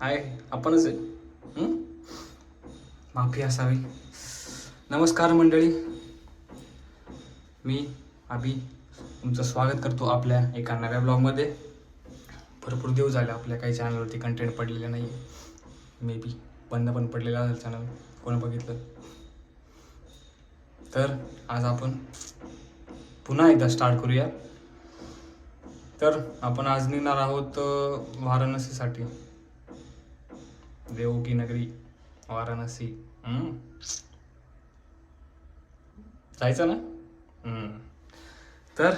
हाय आपणच आहे. माफी असावी. नमस्कार मंडळी. मी अभि तुमचं स्वागत करतो आपल्या एका नव्या ब्लॉगमध्ये. भरपूर दिवस झाले आपल्या काही चॅनलवरती कंटेंट पडलेलं नाही मे बी बंद पण पडलेला असेल चॅनल कोणी बघितलं? तर आज आपण पुन्हा एकदा स्टार्ट करूया. तर आपण आज निघणार आहोत वाराणसीसाठी. देव की नगरी वाराणसी. जायचं ना? हम्म. तर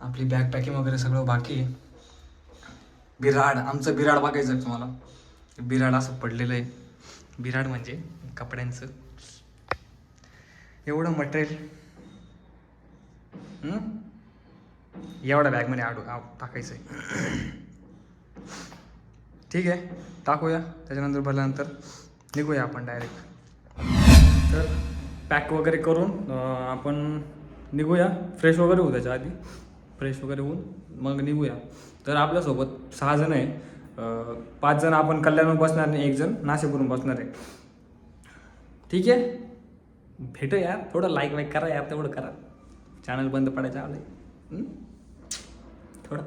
आपली बॅग पॅकिंग वगैरे सगळं बाकी आहे. बिराड आमचं बिराड बघायचं आहे तुम्हाला. बिराड असं पडलेलं आहे. बिराड म्हणजे कपड्यांचं. एवढं मटेरियल एवढ्या बॅगमध्ये आडू टाकायचं आहे. ठीक आहे टाकूया. त्याच्यानंतर भरल्यानंतर निघूया आपण डायरेक्ट तर पॅक वगैरे करून आपण निघूया. फ्रेश वगैरे होऊ त्याच्या आधी. फ्रेश वगैरे होऊन मग निघूया. तर आपल्यासोबत सहा जण आहे. पाच जण आपण कल्याणहून बसणार आणि एक जण नाशिकवरून बसणार आहे. ठीक आहे? भेटू यार. थोडं लाईक वाईक करा यार तेवढं करा. चॅनल बंद पडायचं आलं थोडं.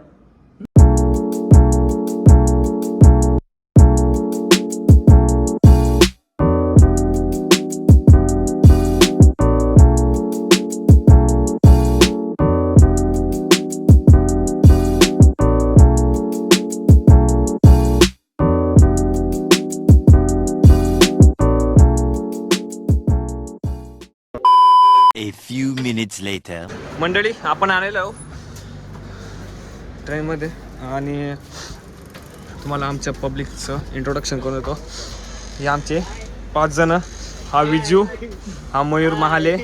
A few minutes later. मंडळी आपण आलेलो आहो ट्रेनमध्ये. आणि तुम्हाला आमच्या पब्लिकचं इंट्रोडक्शन करून देतो. हे आमचे पाच जण. हा विजू हा मयूर महाले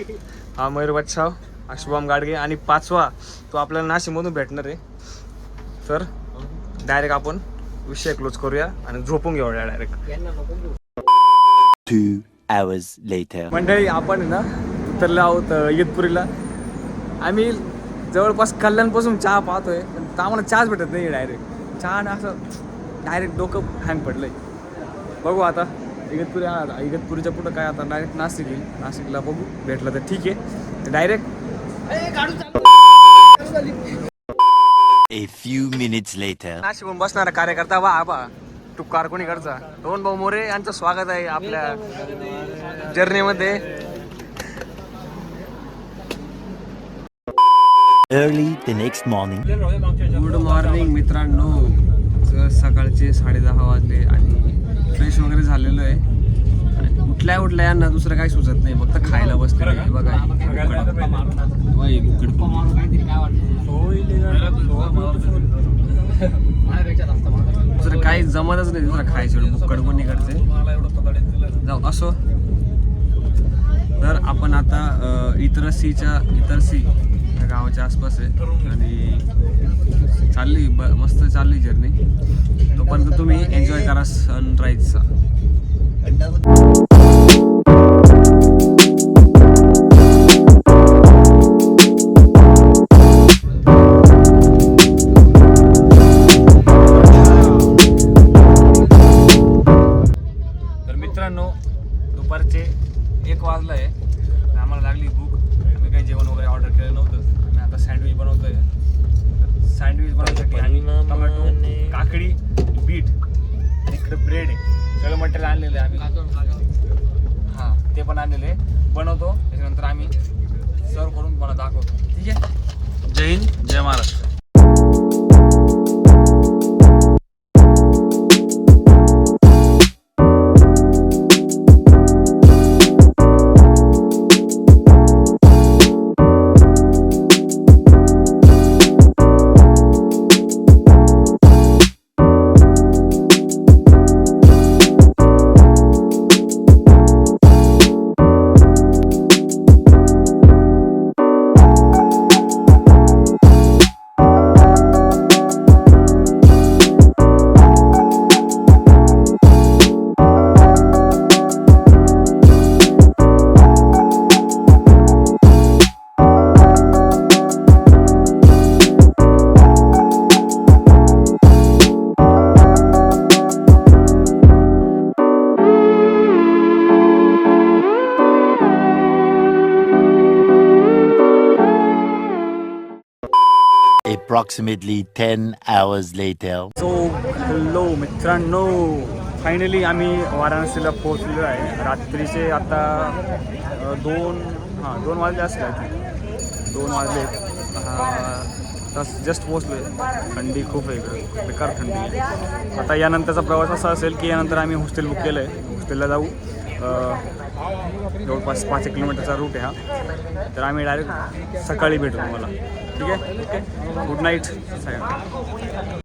हा मयूर बच्छाव हा शुभम गाडगे आणि पाचवा तो आपल्याला नाशिकमधून भेटणार आहे. तर डायरेक्ट आपण विषय क्लोज करूया आणि झोपून घेऊया डायरेक्ट Two hours later. मंडळी आपण ना उतरलो आहोत अ, इगतपुरीला. आम्ही जवळपास कल्याणपासून चहा पाहतोय पण आम्हाला चहाच भेटत नाही डायरेक्ट चहा ना असं डायरेक्ट डोकं हँग पडलंय. बघू आता इगतपुरी इगतपुरीच्या पुढं काय आता डायरेक्ट नाशिक येईल. नाशिकला बघू भेटलं तर ठीक आहे. Direct A few minutes later. नाशिकहून बसणारा कार्यकर्ता वा आबा टुक्कार कोणी करचा दोन भाऊ मोरे यांचं स्वागत आहे आपल्या जर्नीमध्ये Early the next morning. Good morning मित्रांनो. सकाळचे साडे दहा वाजले आणि फ्रेश वगैरे झालेलो आहे. उठल्या उठल्या यांना दुसरं काही सुचत नाही. फक्त खायला बसलेलं आहे. बघा दुसरं काही जमतच नाही. दुसरं खायचं बुक्कड कोणी करते जाऊ असो. तर आपण आता अ, इतरसीच्या इतरसी. या गावाच्या आसपास आहे. आणि चालली ब मस्त चालली जर्नी तोपर्यंत तुम्ही एन्जॉय करा सनराईजचा तर मित्रांनो दुपारचे एक वाजलं आहे आम्हाला लागली भूक. काही जेवण वगैरे ऑर्डर केलं नव्हतं. आम्ही आता सँडविच बनवतोय. सँडविच बनवण्यासाठी आणि टोमॅटो काकडी बीट आणि इकडे ब्रेड आहे. सगळं मटेरियल आणलेलं आहे आम्ही. हां ते पण आणलेलं आहे. बनवतो. त्याच्यानंतर आम्ही सर्व करून तुम्हाला दाखवतो. ठीक आहे? जय हिंद जय Maharashtra. Approximately 10 hours later. So hello मित्रांनो. फायनली आम्ही वाराणसीला पोहोचलेलो आहे. रात्रीचे आता दोन हां दोन वाजले असले. दोन वाजले. तस जस्ट पोहोचलो आहे थंडी खूप आहे इकडं. बेकार थंडी आता यानंतरचा प्रवास असा असेल की यानंतर आम्ही हॉस्टेल बुक केलं आहे हॉस्टेलला जाऊ. जवळपास पाच एक किलोमीटरचा रूट आहे हा. तर आम्ही डायरेक्ट सकाळी भेटू तुम्हाला. ठीक आहे? ओके गुड नाईट साहेब